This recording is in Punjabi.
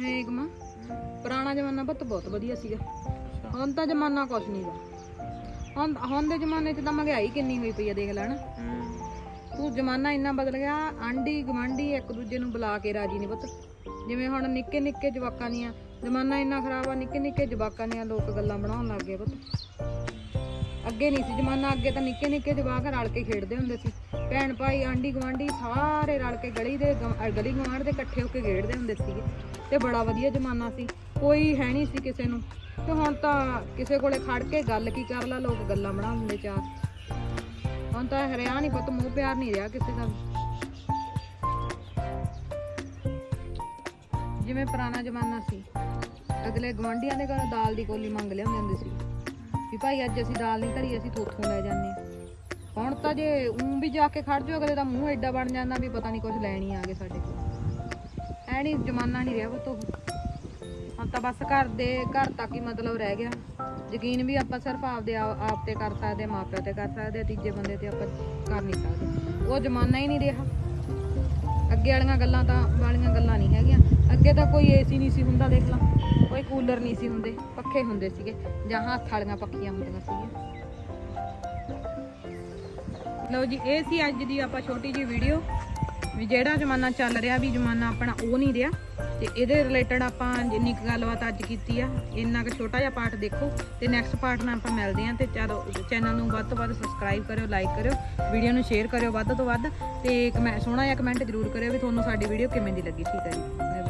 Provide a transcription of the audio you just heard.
ਹੈ ਇੱਕਮਾ ਪੁਰਾਣਾ ਜ਼ਮਾਨਾ ਪੁੱਤ ਬਹੁਤ ਵਧੀਆ ਸੀਗਾ। ਹੁਣ ਤਾਂ ਜ਼ਮਾਨਾ ਕੁਛ ਨਹੀਂ ਦਾ ਹੁਣ ਹੁਣ ਦੇ ਜ਼ਮਾਨੇ 'ਚ ਤਾਂ ਮਹਿੰਗਾਈ ਕਿੰਨੀ ਹੋਈ ਪਈ ਆ ਦੇਖ ਲੈਣ। ਤੂੰ ਜ਼ਮਾਨਾ ਇੰਨਾ ਬਦਲ ਗਿਆ ਆਂਢੀ ਗਵਾਂਢੀ ਇੱਕ ਦੂਜੇ ਨੂੰ ਬੁਲਾ ਕੇ ਰਾਜੀ ਨਹੀਂ ਪੁੱਤ। ਜਿਵੇਂ ਹੁਣ ਨਿੱਕੇ ਨਿੱਕੇ ਜਵਾਕਾਂ ਦੀਆਂ ਜ਼ਮਾਨਾ ਇੰਨਾ ਖਰਾਬ ਆ ਨਿੱਕੇ ਨਿੱਕੇ ਜਵਾਕਾਂ ਦੀਆਂ ਲੋਕ ਗੱਲਾਂ ਬਣਾਉਣ ਲੱਗ ਗਏ ਪੁੱਤ। ਅੱਗੇ ਨਹੀਂ ਸੀ, ਜ਼ਮਾਨਾ ਅੱਗੇ ਤਾਂ ਨਿੱਕੇ ਨਿੱਕੇ ਜਵਾਕ ਰਲ ਕੇ ਖੇਡਦੇ ਹੁੰਦੇ ਸੀ। ਭੈਣ ਭਾਈ, ਆਂਢੀ ਗਵਾਂਢੀ ਸਾਰੇ ਰਲ ਕੇ ਗਲੀ ਦੇ ਗਮ- ਗਲੀ ਗਵਾਂਢ ਦੇ ਇਕੱਠੇ ਹੋ ਕੇ ਖੇਡਦੇ ਹੁੰਦੇ ਸੀਗੇ ਤੇ ਬੜਾ ਵਧੀਆ ਜ਼ਮਾਨਾ ਸੀ। ਕੋਈ ਹੈ ਨਹੀਂ ਸੀ ਕਿਸੇ ਨੂੰ। ਤੇ ਹੁਣ ਤਾਂ ਕਿਸੇ ਕੋਲੇ ਖੜ ਕੇ ਗੱਲ ਕੀ ਕਰ ਲਾ, ਲੋਕ ਗੱਲਾਂ ਬਣਾ ਲੈਂਦੇ ਚਾਰ। ਹੁਣ ਤਾਂ ਹਰਿਆ ਨਹੀਂ ਪੁੱਤ, ਮੂੰਹ ਪਿਆਰ ਨਹੀਂ ਰਿਹਾ ਕਿਸੇ ਦਾ ਵੀ। ਜਿਵੇਂ ਪੁਰਾਣਾ ਜ਼ਮਾਨਾ ਸੀ। ਅਗਲੇ ਗਵਾਂਢੀਆਂ ਦੇ ਘਰੋਂ ਦਾਲ ਦੀ ਕੋਲੀ ਮੰਗ ਲਿਆਉਂਦੇ ਹੁੰਦੇ ਸੀ। ਵੀ ਭਾਈ ਅੱਜ ਅਸੀਂ ਦਾਲ ਨਹੀਂ ਧਰੀ ਅਸੀਂ ਥੋਥੋਂ ਲੈ ਜਾਂਦੇ ਹਾਂ। ਹੁਣ ਤਾਂ ਜੇ ਉਂ ਵੀ ਜਾ ਕੇ ਖੜ ਜਾਓ ਅਗਲੇ ਦਾ ਮੂੰਹ ਐਡਾ ਬਣ ਜਾਂਦਾ ਵੀ ਪਤਾ ਨਹੀਂ ਕੁਝ ਲੈਣੀ ਆ ਗਏ ਸਾਡੇ ਕੋਲ। ਐ ਨਹੀਂ ਜ਼ਮਾਨਾ ਨਹੀਂ ਰਿਹਾ ਪੁੱਤ ਹੁਣ ਤਾਂ ਬਸ ਘਰ ਦੇ ਘਰ ਤੱਕ ਹੀ ਮਤਲਬ ਰਹਿ ਗਿਆ। ਯਕੀਨ ਵੀ ਆਪਾਂ ਸਿਰਫ ਆਪਦੇ ਆ- ਆਪ ਤੇ ਕਰ ਸਕਦੇ ਹਾਂ, ਪਿਓ ਤੇ ਕਰ ਸਕਦੇ ਹਾਂ, ਤੀਜੇ ਬੰਦੇ ਤੇ ਆਪਾਂ ਕਰ ਨਹੀਂ ਸਕਦੇ। ਉਹ ਜ਼ਮਾਨਾ ਹੀ ਨਹੀਂ ਰਿਹਾ। ਅੱਗੇ ਵਾਲੀਆਂ ਗੱਲਾਂ ਤਾਂ ਵਾਲੀਆਂ ਗੱਲਾਂ ਨਹੀਂ ਹੈਗੀਆਂ। ਅੱਗੇ ਤਾਂ ਕੋਈ ਏਸੀ ਨਹੀਂ ਸੀ ਹੁੰਦਾ, ਦੇਖ ਲਾ। ਕੋਈ ਕੂਲਰ ਨਹੀਂ ਸੀ ਹੁੰਦੇ, ਪੱਖੇ ਹੁੰਦੇ ਸੀਗੇ, ਜਾਂ ਹੱਥ ਵਾਲੀਆਂ ਪੱਖੀਆਂ ਹੁੰਦੀਆਂ ਸੀਗੀਆਂ। ਲਓ ਜੀ, ਇਹ ਸੀ ਅੱਜ ਦੀ ਆਪਾਂ ਛੋਟੀ ਜੀ ਵੀਡੀਓ ਵੀ ਜਿਹੜਾ ਜ਼ਮਾਨਾ ਚੱਲ ਰਿਹਾ, ਵੀ ਜ਼ਮਾਨਾ ਆਪਣਾ ਉਹ ਨਹੀਂ ਰਿਹਾ। ਤੇ ਇਹਦੇ ਰਿਲੇਟਡ ਆਪਾਂ ਜਿੰਨੀ ਕੁ ਗੱਲਬਾਤ ਅੱਜ ਕੀਤੀ ਆ, ਇੰਨਾ ਕੁ ਛੋਟਾ ਜਿਹਾ ਪਾਰਟ ਦੇਖੋ ਤੇ ਨੈਕਸਟ ਪਾਰਟ ਨਾਲ ਆਪਾਂ ਮਿਲਦੇ ਆਂ ਤੇ ਚਲੋ ਚੈਨਲ ਨੂੰ ਵੱਧ ਤੋਂ ਵੱਧ ਸਬਸਕ੍ਰਾਈਬ ਕਰਿਓ ਲਾਈਕ ਕਰਿਓ ਵੀਡੀਓ ਨੂੰ ਸ਼ੇਅਰ ਕਰਿਓ ਵੱਧ ਤੋਂ ਵੱਧ ਤੇ ਕਮੈਂ ਸੋਹਣਾ ਜਿਹਾ ਕਮੈਂਟ ਜ਼ਰੂਰ ਕਰਿਓ ਵੀ ਤੁਹਾਨੂੰ ਸਾਡੀ ਵੀਡੀਓ ਕਿਵੇਂ ਦੀ ਲੱਗੀ, ਠੀਕ ਹੈ ਜੀ